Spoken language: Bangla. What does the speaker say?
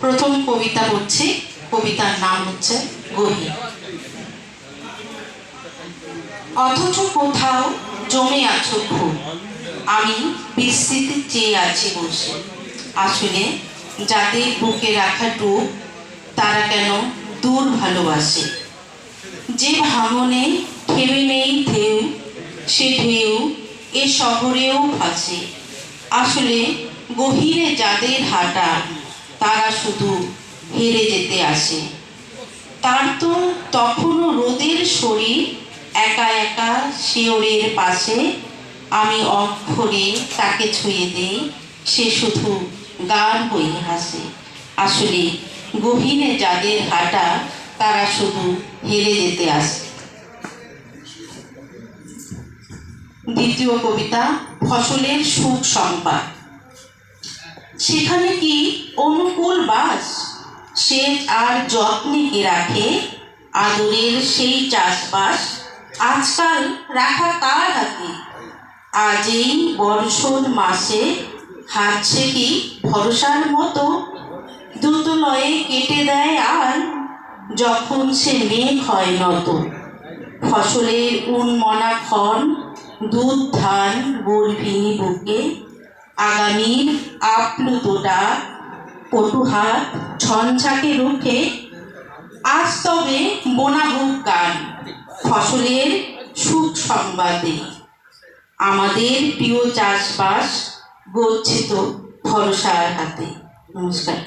প্রথম কবিতা হচ্ছে, কবিতার নাম হচ্ছে গভীর অথচ কোথাও জমে আছো খুব আমি বিস্তৃতি চেয়ে আছি বসে। আসলে যাদের বুকে রাখা টুক তারা কেন দূর ভালোবাসে? যে ভাঙনে থেমে নেই ঢেউ, সে ঢেউ এ শহরেও ভাসে। আসলে গভীরে যাদের হাঁটা শুধু হেরে যেতে আসে। তার তো তখনও রোদের শরীর, একা একা শিওরের পাশে আমি অক্ষরে তাকে ছুঁয়ে দেই, সে শুধু গান বই হাসে। আসলে গভীরে যাদের হাঁটা, তারা শুধু হেরে যেতে আসে। দ্বিতীয় কবিতা, ফসলের সুখ সংবাদ সেখানে কি সে আর যত্নে কে রাখে। আদরের সেই চাষবাস আজকাল রাখা কার হাতে? আজ এই বর্ষণ মাসে হাঁটছে কি ভরসার মতো? দ্রুত লয়ে কেটে দেয় আর যখন সে মেঘ হয় নত। ফসলের উন্মনা ক্ষণ, দুধ, ধান গর্ভিণী বুকে আগামীর আপ্লুত ডাক পটুহাত ছনছাকে রুখে আজ তবে বোনাভোগ গান ফসলের সুখ সংবাদে আমাদের প্রিয় চাষবাস, গচ্ছিত ভরসার হাতে। নমস্কার।